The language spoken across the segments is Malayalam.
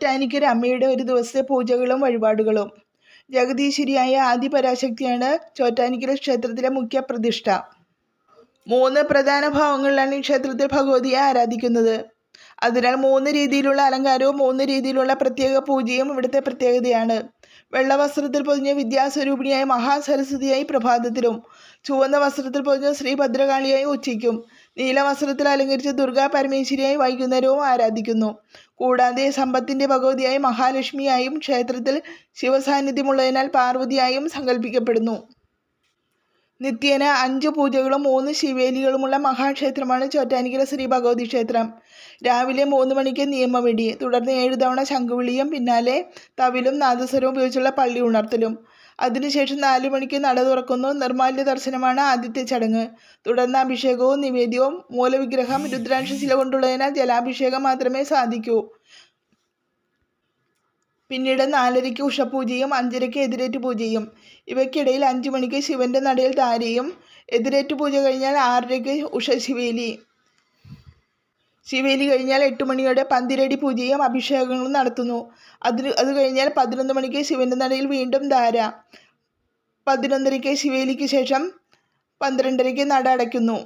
ചോറ്റാനിക്കര അമ്മയുടെ ഒരു ദിവസത്തെ പൂജകളും വഴിപാടുകളും. ജഗദീശ്വരിയായ ആദിപരാശക്തിയാണ് ചോറ്റാനിക്കര ക്ഷേത്രത്തിലെ മുഖ്യ പ്രതിഷ്ഠ. മൂന്ന് പ്രധാന ഭാവങ്ങളിലാണ് ഈ ക്ഷേത്രത്തിൽ ഭഗവതിയെ ആരാധിക്കുന്നത്. അതിനാൽ മൂന്ന് രീതിയിലുള്ള അലങ്കാരവും മൂന്ന് രീതിയിലുള്ള പ്രത്യേക പൂജയും ഇവിടുത്തെ പ്രത്യേകതയാണ്. വെള്ള വസ്ത്രത്തിൽ പൊതിഞ്ഞ വിദ്യാസ്വരൂപിണിയായ മഹാസരസ്വതിയായി പ്രഭാതത്തിലും ചുവന്ന വസ്ത്രത്തിൽ പൊതിഞ്ഞ ശ്രീ ഭദ്രകാളിയായി ഉച്ചയ്ക്കും നീല വസ്ത്രത്തിൽ അലങ്കരിച്ച ദുർഗാ പരമേശ്വരിയായി വൈകുന്നേരവും ആരാധിക്കുന്നു. കൂടാതെ സമ്പത്തിന്റെ ഭഗവതിയായി മഹാലക്ഷ്മിയായും ക്ഷേത്രത്തിൽ ശിവസാന്നിധ്യമുള്ളതിനാൽ പാർവതിയായും സങ്കല്പിക്കപ്പെടുന്നു നിത്യേന അഞ്ച് പൂജകളും മൂന്ന് ശിവേലികളുമുള്ള മഹാക്ഷേത്രമാണ് ചോറ്റാനിക്കര ശ്രീ ഭഗവതി ക്ഷേത്രം. രാവിലെ മൂന്ന് മണിക്ക് നിയമവെടി തുടർന്ന് ഏഴു തവണ ശംഖുവിളിയും പിന്നാലെ തവിലും നാദസ്വരവും ഉപയോഗിച്ചുള്ള പള്ളി ഉണർത്തലും. അതിനുശേഷം നാലു മണിക്ക് നട തുറക്കുന്നു നിർമാല്യ ദർശനമാണ് ആദ്യത്തെ ചടങ്ങ്. തുടർന്ന് അഭിഷേകവും നിവേദ്യവും മൂലവിഗ്രഹം രുദ്രാക്ഷ ശില കൊണ്ടുള്ളതിനാൽ ജലാഭിഷേകം മാത്രമേ സാധിക്കൂ. പിന്നീട് നാലരയ്ക്ക് ഉഷപൂജയും അഞ്ചരയ്ക്ക് എതിരേറ്റ് പൂജയും. ഇവയ്ക്കിടയിൽ അഞ്ചു മണിക്ക് ശിവന്റെ നടയിൽ താരയും എതിരേറ്റ് പൂജ കഴിഞ്ഞാൽ ആറരയ്ക്ക് ഉഷ ശിവേലി ശിവേലി കഴിഞ്ഞാൽ എട്ട് മണിയോടെ പന്തിരടി പൂജയും അഭിഷേകങ്ങളും നടത്തുന്നു. അതിന് അത് കഴിഞ്ഞാൽ പതിനൊന്ന് മണിക്ക് ശിവന്റെ നടയിൽ വീണ്ടും ധാര. പതിനൊന്നരയ്ക്ക് ശിവേലിക്ക് ശേഷം പന്ത്രണ്ടരയ്ക്ക് നട അടയ്ക്കുന്നു.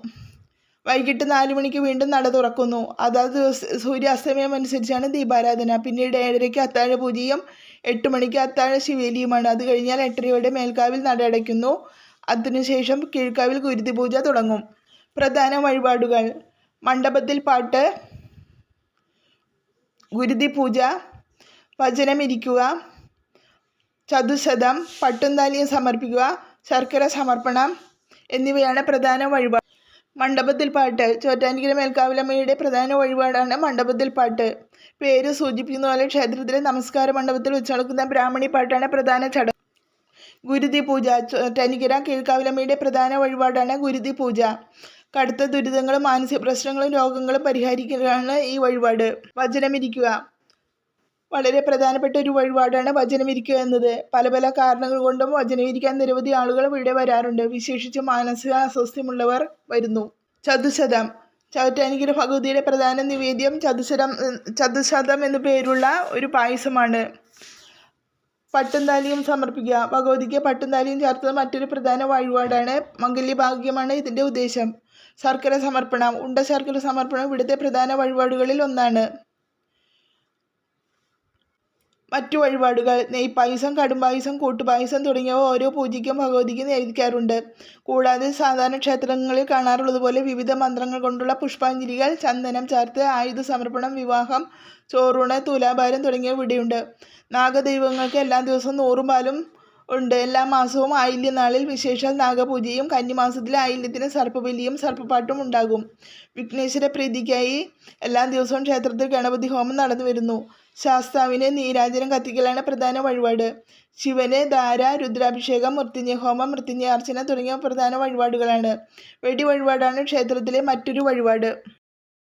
വൈകിട്ട് നാല് മണിക്ക് വീണ്ടും നട തുറക്കുന്നു. അതാത് ദിവസ സൂര്യാസ്തമയം അനുസരിച്ചാണ് ദീപാരാധന. പിന്നീട് ഏഴരയ്ക്ക് അത്താഴ പൂജയും എട്ട് മണിക്ക് അത്താഴ ശിവേലിയുമാണ്. അത് കഴിഞ്ഞാൽ എട്ടരയോടെ മേൽക്കാവിൽ നട അടയ്ക്കുന്നു. അതിനുശേഷം കീഴ്ക്കാവിൽ ഗുരുതി പൂജ തുടങ്ങും. പ്രധാന വഴിപാടുകൾ. മണ്ഡപത്തിൽ പാട്ട് ഗുരുതി പൂജ വചനമിരിക്കുക ചതുശതം പട്ടുംതാലിയും സമർപ്പിക്കുക ശർക്കര സമർപ്പണം എന്നിവയാണ് പ്രധാന വഴിപാട് മണ്ഡപത്തിൽ പാട്ട്. ചോറ്റാനിക്കര മേൽക്കാവിലമ്മയുടെ പ്രധാന വഴിപാടാണ് മണ്ഡപത്തിൽ പാട്ട്. പേര് സൂചിപ്പിക്കുന്ന പോലെ ക്ഷേത്രത്തിലെ നമസ്കാര മണ്ഡപത്തിൽ വെച്ച് നടക്കുന്ന ബ്രാഹ്മണി പാട്ടാണ് പ്രധാന ചടങ്ങ് ഗുരുതി പൂജ. ചോറ്റാനിക്കര കീഴ്ക്കാവിലമ്മയുടെ പ്രധാന വഴിപാടാണ് ഗുരുതി പൂജ. കടുത്ത ദുരിതങ്ങളും മാനസിക പ്രശ്നങ്ങളും രോഗങ്ങളും പരിഹരിക്കലാണ് ഈ വഴിപാട്. വചനമിരിക്കുക. വളരെ പ്രധാനപ്പെട്ട ഒരു വഴിപാടാണ് വചനമിരിക്കുക എന്നത്. പല പല കാരണങ്ങൾ കൊണ്ടും വചനമിരിക്കാൻ നിരവധി ആളുകൾ ഇവിടെ വരാറുണ്ട്. വിശേഷിച്ച് മാനസിക അസ്വസ്ഥ്യമുള്ളവർ വരുന്നു. ചതുശതം. ചവറ്റാനിക്കര ഭഗവതിയുടെ പ്രധാന നിവേദ്യം ചതുശതം ചതുശതം എന്നു പേരുള്ള ഒരു പായസമാണ്. പട്ടുംതാലിയും സമർപ്പിക്കുക. ഭഗവതിക്ക് പട്ടുംതാലിയും ചേർത്തത് മറ്റൊരു പ്രധാന വഴിപാടാണ്. മംഗല്യഭാഗ്യമാണ് ഇതിന്റെ ഉദ്ദേശം. ശർക്കര സമർപ്പണം. ഉണ്ട ശർക്കര സമർപ്പണം ഇവിടുത്തെ പ്രധാന വഴിപാടുകളിൽ ഒന്നാണ്. മറ്റു വഴിപാടുകൾ നെയ്പായസം കടുംപായസം കൂട്ടുപായസം തുടങ്ങിയവ ഓരോ പൂജയ്ക്കും ഭഗവതിക്ക് നേരിടിക്കാറുണ്ട് കൂടാതെ സാധാരണ ക്ഷേത്രങ്ങളിൽ കാണാറുള്ളതുപോലെ വിവിധ മന്ത്രങ്ങൾ കൊണ്ടുള്ള പുഷ്പാഞ്ജലികൾ ചന്ദനം ചേർത്ത് ആയുധ സമർപ്പണം വിവാഹം ചോറൂണ് തുലാഭാരം തുടങ്ങിയവ ഇവിടെയുണ്ട്. നാഗദൈവങ്ങൾക്ക് എല്ലാ ദിവസവും നൂറും പാലും ഉണ്ട്. എല്ലാ മാസവും ആയില്യനാളിൽ വിശേഷാൽ വിശേഷ നാഗപൂജയും കന്നിമാസത്തിലെ ആയില്യത്തിന് സർപ്പബലിയും സർപ്പപ്പാട്ടും ഉണ്ടാകും. വിഘ്നേശ്വര പ്രീതിക്കായി എല്ലാ ദിവസവും ക്ഷേത്രത്തിൽ ഗണപതി ഹോമം നടന്നു വരുന്നു. ശാസ്താവിന് നീരാജനം കത്തിക്കലാണ് പ്രധാന വഴിപാട്. ശിവന് ധാര രുദ്രാഭിഷേകം മൃത്യുഞ്ജയ ഹോമം മൃത്യുഞ്ജയ അർച്ചന തുടങ്ങിയ പ്രധാന വഴിപാടുകളാണ്. വെടി വഴിപാടാണ് ക്ഷേത്രത്തിലെ മറ്റൊരു വഴിപാട്.